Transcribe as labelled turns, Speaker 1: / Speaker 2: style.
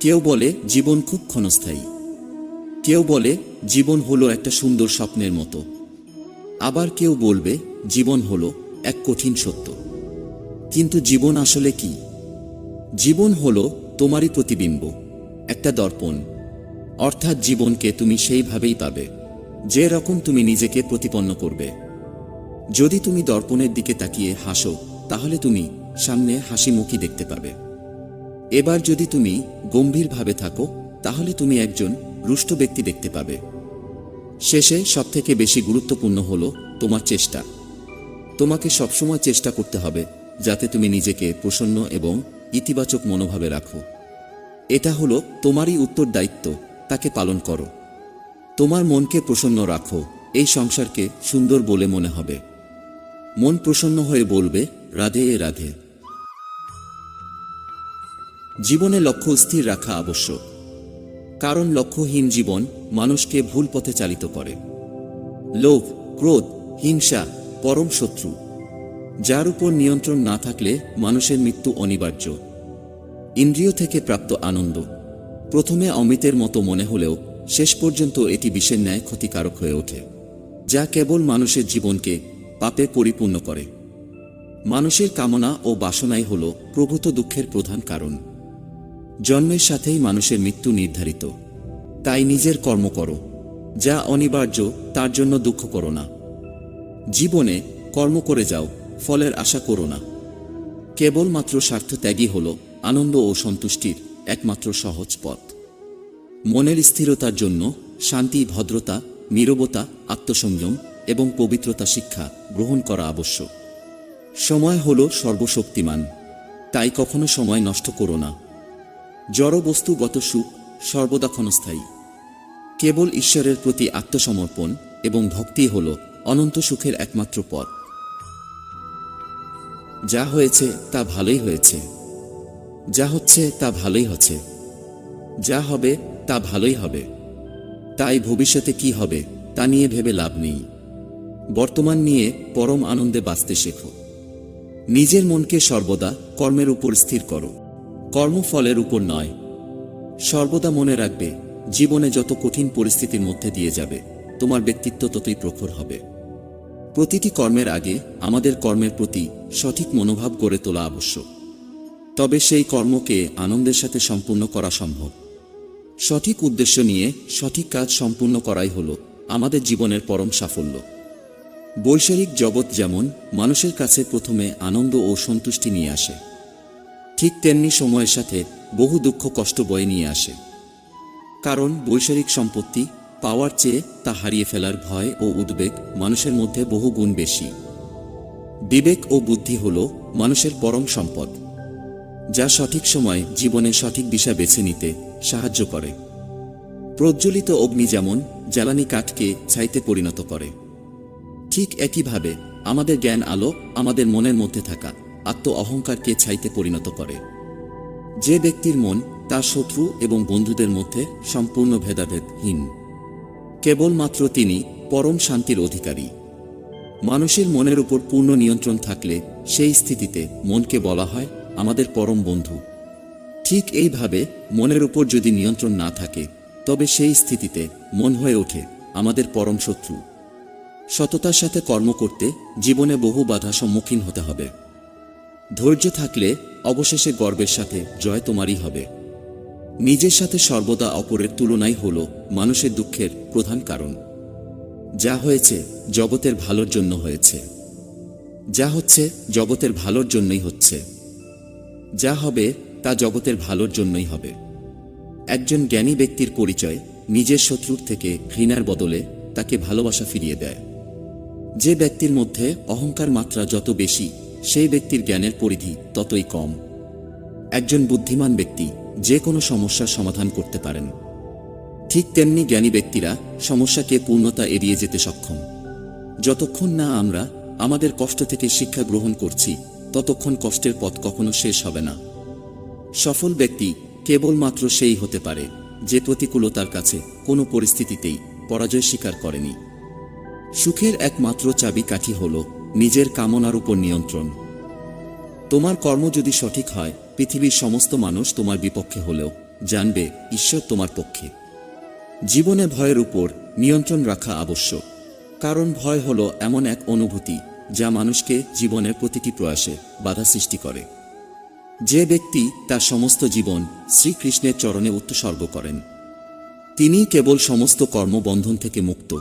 Speaker 1: কেউ বলে, জীবন খুব ক্ষণস্থায়ী। কেউ বলে, জীবন হলো একটা সুন্দর স্বপ্নের মতো। আবার কেউ বলবে, জীবন হলো এক কঠিন সত্য। কিন্তু জীবন আসলে কি? জীবন হলো তোমারই প্রতিবিম্ব, একটা দর্পণ। অর্থাৎ জীবনকে তুমি সেইভাবেই পাবে, যে রকম তুমি নিজেকে প্রতিপন্ন করবে। যদি তুমি দর্পণের দিকে তাকিয়ে হাসো, তাহলে তুমি সামনে হাসি মুখী দেখতে পাবে। এবার যদি তুমি গম্ভীরভাবে থাকো, তাহলে তুমি একজন রুষ্ট ব্যক্তি দেখতে পাবে। শেষে সবথেকে বেশি গুরুত্বপূর্ণ হল তোমার চেষ্টা। তোমাকে সবসময় চেষ্টা করতে হবে যাতে তুমি নিজেকে প্রসন্ন এবং ইতিবাচক মনোভাবে রাখো। এটা হলো তোমারই উত্তর দায়িত্ব, তাকে পালন করো। তোমার মনকে প্রসন্ন রাখো, এই সংসারকে সুন্দর বলে মনে হবে। মন প্রসন্ন হয়ে বলবে, রাধে এ রাধে। জীবনে লক্ষ্য স্থির রাখা আবশ্যক। কারণ লক্ষ্যহীন জীবন মানুষকে ভুল পথে চালিত করে। লোভ, ক্রোধ, হিংসা পরম শত্রু। যার উপর নিয়ন্ত্রণ না থাকলে মানুষের মৃত্যু অনিবার্য। ইন্দ্রিয় থেকে প্রাপ্ত আনন্দ। প্রথমে অমিতের মতো মনে হলেও শেষ পর্যন্ত এটি বিষের ন্যায় ক্ষতিকারক হয়ে ওঠে, যা কেবল মানুষের জীবনকে পাপে পরিপূর্ণ করে। মানুষের কামনা ও বাসনাই হল প্রভূত দুঃখের প্রধান কারণ। জন্মের সাথেই মানুষের মৃত্যু নির্ধারিত। তাই নিজের কর্ম করো। যা অনিবার্য, তার জন্য দুঃখ করো না। জীবনে কর্ম করে যাও, ফলের আশা করো না। কেবলমাত্র স্বার্থ ত্যাগই হল আনন্দ ও সন্তুষ্টির একমাত্র সহজ পথ। মনের স্থিরতার জন্য শান্তি, ভদ্রতা, নীরবতা, আত্মসংযম এবং পবিত্রতা শিক্ষা গ্রহণ করা আবশ্যক। সময় হল সর্বশক্তিমান। তাই কখনো সময় নষ্ট করো না। জড়বস্তুগত সুখ সর্বদা ক্ষণস্থায়ী। কেবল ঈশ্বরের প্রতি আত্মসমর্পণ এবং ভক্তি হল অনন্ত সুখের একমাত্র পথ। যা হয়েছে তা ভালোই হয়েছে। যা হচ্ছে তা ভালোই হচ্ছে। যা হবে তা ভালোই হবে। তাই ভবিষ্যতে কি হবে তা নিয়ে ভেবে লাভ নেই। বর্তমান নিয়ে পরম আনন্দে বাঁচতে শেখো। নিজের মনকে সর্বদা কর্মের উপর স্থির করো। কর্মফলের উপর নয়। সর্বদা মনে রাখবে, জীবনে যত কঠিন পরিস্থিতির মধ্যে দিয়ে যাবে, তোমার ব্যক্তিত্ব ততই প্রখর হবে। প্রতিটি কর্মের আগে আমাদের কর্মের প্রতি সঠিক মনোভাব গড়ে তোলা আবশ্যক। তবে সেই কর্মকে আনন্দের সাথে সম্পূর্ণ করা সম্ভব। সঠিক উদ্দেশ্য নিয়ে সঠিক কাজ সম্পূর্ণ করাই হল আমাদের জীবনের পরম সাফল্য। বৈষয়িক জগৎ যেমন মানুষের কাছে প্রথমে আনন্দ ও সন্তুষ্টি নিয়ে আসে ঠিক তেমনি সময়ের সাথে বহু দুঃখ কষ্ট বয়ে নিয়ে আসে। কারণ বৈষয়িক সম্পত্তি পাওয়ার চেয়ে তা হারিয়ে ফেলার ভয় ও উদ্বেগ মানুষের মধ্যে বহু গুণ বেশি। বিবেক ও বুদ্ধি হল মানুষের পরম সম্পদ, যা সঠিক সময় জীবনের সঠিক দিশা বেছে নিতে সাহায্য করে। প্রজ্বলিত অগ্নি যেমন জ্বালানি কাঠকে ছাইতে পরিণত করে, ঠিক একইভাবে আমাদের জ্ঞান আলো আমাদের মনের মধ্যে থাকা। আত্ম অহংকারকে ছাইতে পরিণত করে। যে ব্যক্তির মন, তার শত্রু এবং বন্ধুদের মধ্যে সম্পূর্ণ ভেদাভেদহীন। কেবলমাত্র তিনি পরম শান্তির অধিকারী। মানুষের মনের উপর পূর্ণ নিয়ন্ত্রণ থাকলে সেই স্থিতিতে মনকে বলা হয় আমাদের পরম বন্ধু। ঠিক এইভাবে মনের উপর যদি নিয়ন্ত্রণ না থাকে, তবে সেই স্থিতিতে মন হয়ে ওঠে আমাদের পরম শত্রু। সততার সাথে কর্ম করতে জীবনে বহু বাধা সম্মুখীন হতে হবে। ধৈর্য থাকলে অবশেষে গর্বের সাথে জয় তোমারই হবে। নিজের সাথে সর্বদা অপরের তুলনাই হল মানুষের দুঃখের প্রধান কারণ। যা হয়েছে জগতের ভালোর জন্য হয়েছে। যা হচ্ছে জগতের ভালোর জন্যই হচ্ছে। যা হবে তা জগতের ভালোর জন্যই হবে। একজন জ্ঞানী ব্যক্তির পরিচয় নিজের শত্রুর থেকে ঘৃণার বদলে তাকে ভালোবাসা ফিরিয়ে দেয়। যে ব্যক্তির মধ্যে অহংকার মাত্রা যত বেশি সেই ব্যক্তির জ্ঞানের পরিধি ততই কম। একজন বুদ্ধিমান ব্যক্তি যে কোনো সমস্যার সমাধান করতে পারেন। ঠিক তেমনি জ্ঞানী ব্যক্তিরা সমস্যাকে পূর্ণতা এড়িয়ে যেতে সক্ষম। যতক্ষণ না আমরা আমাদের কষ্ট থেকে শিক্ষা গ্রহণ করছি, ততক্ষণ কষ্টের পথ কখনো শেষ হবে না। সফল ব্যক্তি কেবলমাত্র সেই হতে পারে যে প্রতিকূলতার কাছে কোনো পরিস্থিতিতেই পরাজয় স্বীকার করেনি। সুখের একমাত্র চাবি কাঠি হল নিজের কামনার উপর নিয়ন্ত্রণ। তোমার কর্ম যদি সঠিক হয়, পৃথিবীর সমস্ত মানুষ তোমার বিপক্ষে হলেও জানবে ঈশ্বর তোমার পক্ষে। জীবনে ভয়ের উপর নিয়ন্ত্রণ রাখা আবশ্যক, কারণ ভয় হলো এমন এক অনুভূতি যা মানুষকে জীবনের প্রতিটি প্রয়াসে বাধা সৃষ্টি করে। যে ব্যক্তি তার সমস্ত জীবন শ্রীকৃষ্ণের চরণে উৎসর্গ করেন তিনি কেবল সমস্ত কর্মবন্ধন থেকে মুক্ত।